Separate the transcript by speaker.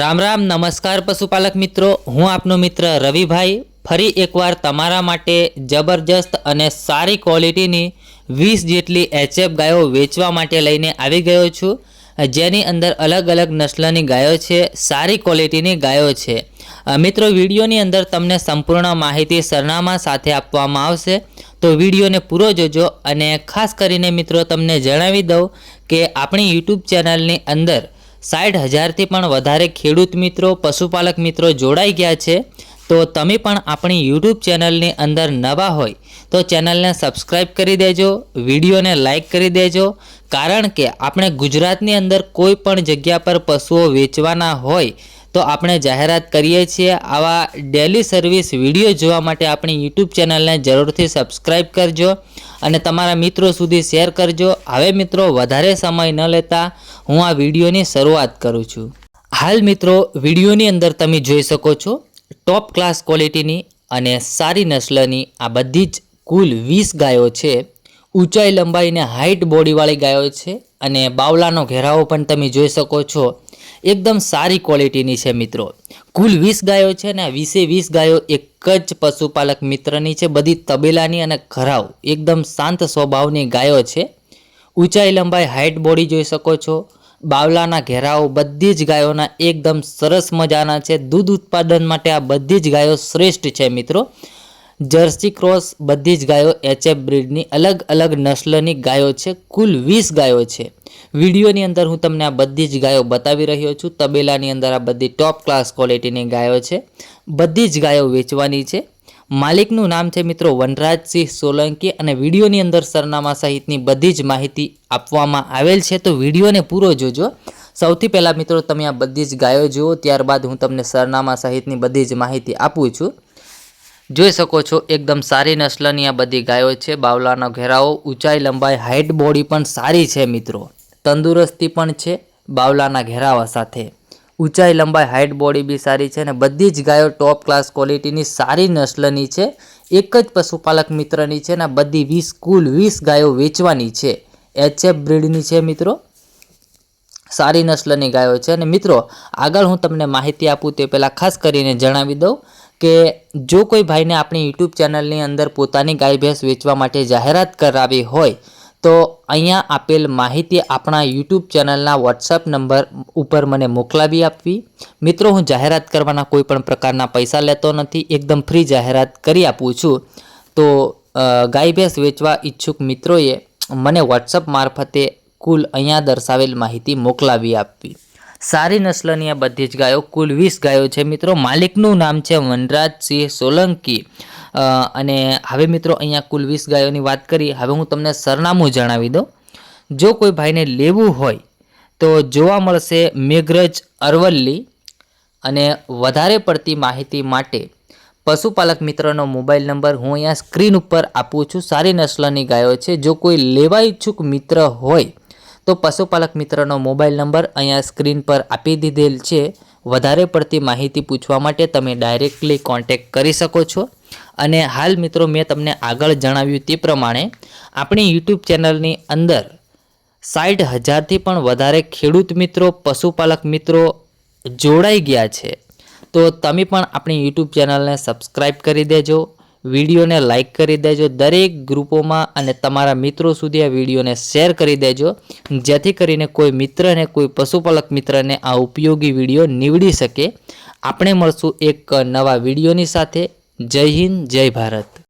Speaker 1: રામ રામ, નમસ્કાર પશુપાલક મિત્રો. હું આપનો મિત્ર રવિભાઈ. ફરી એકવાર તમારા માટે જબરજસ્ત અને સારી ક્વોલિટીની વીસ જેટલી એચએફ ગાયો વેચવા માટે લઈને આવી ગયો છું. જેની અંદર અલગ અલગ નસ્લની ગાયો છે, સારી ક્વોલિટીની ગાયો છે. મિત્રો, વિડીયોની અંદર તમને સંપૂર્ણ માહિતી સરનામા સાથે આપવામાં આવશે. તો વિડીયોને પૂરો જોજો અને ખાસ કરીને મિત્રો તમને જણાવી દઉં કે આપણી યુટ્યુબ ચેનલની અંદર સાઠ હજારથી પણ વધારે ખેડૂત મિત્રો, પશુપાલક મિત્રો જોડાઈ ગયા છે. તો તમે પણ આપણી યુટ્યુબ ચેનલની અંદર નવા હોય તો ચેનલને સબસ્ક્રાઈબ કરી દેજો, વિડીયોને લાઇક કરી દેજો, કારણ કે આપણે ગુજરાતની અંદર કોઈ પણ જગ્યા પર પશુઓ વેચવાના હોય તો આપણે જાહેરાત કરીએ છીએ. આવા ડેલી સર્વિસ વીડિયો જોવા માટે આપણી યુટ્યુબ ચેનલને જરૂરથી સબસ્ક્રાઈબ કરજો અને તમારા મિત્રો સુધી શેર કરજો. હવે મિત્રો, વધારે સમય ન લેતા હું આ વિડીયોની શરૂઆત કરું છું. હાલ મિત્રો, વિડીયોની અંદર તમે જોઈ શકો છો ટોપ ક્લાસ ક્વોલિટીની અને સારી નસ્લની આ બધી જ કુલ વીસ ગાયો છે. ઊંચાઈ લંબાઈ અને હાઇટ બોડીવાળી ગાયો છે અને બાવલાનો ઘેરાવો પણ તમે જોઈ શકો છો. એકદમ સારી ક્વોલિટીની છે મિત્રો. કુલ વીસ ગાયો છે ને વીસે વીસ ગાયો એક જ પશુપાલક મિત્રની છે. બધી તબેલાની અને ઘરાવ. એકદમ શાંત સ્વભાવની ગાયો છે. ઊંચાઈ લંબાઈ હાઇટ બોડી જોઈ શકો છો. બાવલાના ઘેરાઓ બધી જ ગાયોના એકદમ સરસ મજાના છે. દૂધ ઉત્પાદન માટે આ બધી જ ગાયો શ્રેષ્ઠ છે મિત્રો. જર્સી ક્રોસ બધી જ ગાયો એચએફ બ્રીડની અલગ અલગ નસ્લની ગાયો છે. કુલ વીસ ગાયો છે. વિડીયોની અંદર હું તમને આ બધી જ ગાયો બતાવી રહ્યો છું. તબેલાની અંદર આ બધી ટોપ ક્લાસ ક્વોલિટીની ગાયો છે. બધી જ ગાયો વેચવાની છે. માલિકનું નામ છે મિત્રો વનરાજસિંહ સોલંકી અને વિડીયોની અંદર સરનામા સહિતની બધી જ માહિતી આપવામાં આવેલ છે. તો વિડીયોને પૂરો જોજો. સૌથી પહેલાં મિત્રો તમે આ બધી જ ગાયો જુઓ, ત્યારબાદ હું તમને સરનામા સહિતની બધી જ માહિતી આપું છું. જોઈ શકો છો, એકદમ સારી નસ્લની આ બધી ગાયો છે. બાવલાનો ઘેરાવો, ઊંચાઈ, લંબાઈ હાઇટ બોડી પણ સારી છે મિત્રો. તંદુરસ્તી પણ છે બાવલાના ઘેરાવા સાથે. ઊંચાઈ લંબાઈ હાઇટ બોડી બી સારી છે અને બધી જ ગાયો ટોપ ક્લાસ ક્વોલિટીની સારી નસ્લની છે. એક જ પશુપાલક મિત્રની છે ને બધી વીસ, કુલ વીસ ગાયો વેચવાની છે. એચએફ બ્રીડની છે મિત્રો. સારી નસ્લની ગાયો છે અને મિત્રો, આગળ હું તમને માહિતી આપું તે પહેલાં ખાસ કરીને જણાવી દઉં કે જો કોઈ ભાઈને આપણી યુટ્યુબ ચેનલની અંદર પોતાની ગાય ભેંસ વેચવા માટે જાહેરાત કરાવી હોય તો અહીંયા આપેલ માહિતી આપણા યુટ્યુબ ચેનલના વોટ્સઅપ નંબર ઉપર મને મોકલાવી આપવી. મિત્રો, હું જાહેરાત કરવાના કોઈ પણ પ્રકારના પૈસા લેતો નથી, એકદમ ફ્રી જાહેરાત કરી આપું છું. તો ગાય ભેંસ વેચવા ઈચ્છુક મિત્રોએ મને વોટ્સઅપ મારફતે કુલ અહીંયા દર્શાવેલ માહિતી મોકલાવી આપવી. સારી નસ્લની આ બધી જ ગાયો, કુલ વીસ ગાયો છે મિત્રો. માલિકનું નામ છે વનરાજસિંહ સોલંકી. અને હવે મિત્રો અહીંયા કુલ વીસ ગાયોની વાત કરી. હવે હું તમને સરનામું જણાવી દઉં. જો કોઈ ભાઈને લેવું હોય તો જોવા મળશે મેઘરજ અરવલ્લી અને વધારે પડતી માહિતી માટે પશુપાલક મિત્રનો મોબાઈલ નંબર હું અહીંયા સ્ક્રીન ઉપર આપું છું. સારી નસ્લની ગાયો છે. જો કોઈ લેવા ઈચ્છુક મિત્ર હોય તો પશુપાલક મિત્રનો મોબાઈલ નંબર અહીંયા સ્ક્રીન પર આપી દીધેલ છે. વધારે પડતી માહિતી પૂછવા માટે તમે ડાયરેક્ટલી કોન્ટેક્ટ કરી શકો છો. અને હાલ મિત્રો મેં તમને આગળ જણાવ્યું તે પ્રમાણે આપણી યુટ્યુબ ચેનલની અંદર સાઠ હજારથી પણ વધારે ખેડૂત મિત્રો, પશુપાલક મિત્રો જોડાઈ ગયા છે. તો તમે પણ આપણી યુટ્યુબ ચેનલને સબસ્ક્રાઈબ કરી દેજો, વિડીયોને લાઈક કરી દેજો, દરેક ગ્રુપોમાં અને તમારા મિત્રો સુધી આ વિડીયોને શેર કરી દેજો, જેથી કરીને કોઈ મિત્રને કોઈ પશુપાલક મિત્રને આ ઉપયોગી વીડિયો નીવડી શકે. આપણે મળશું એક નવા વિડીયોની સાથે. જય હિન્દ જય ભારત.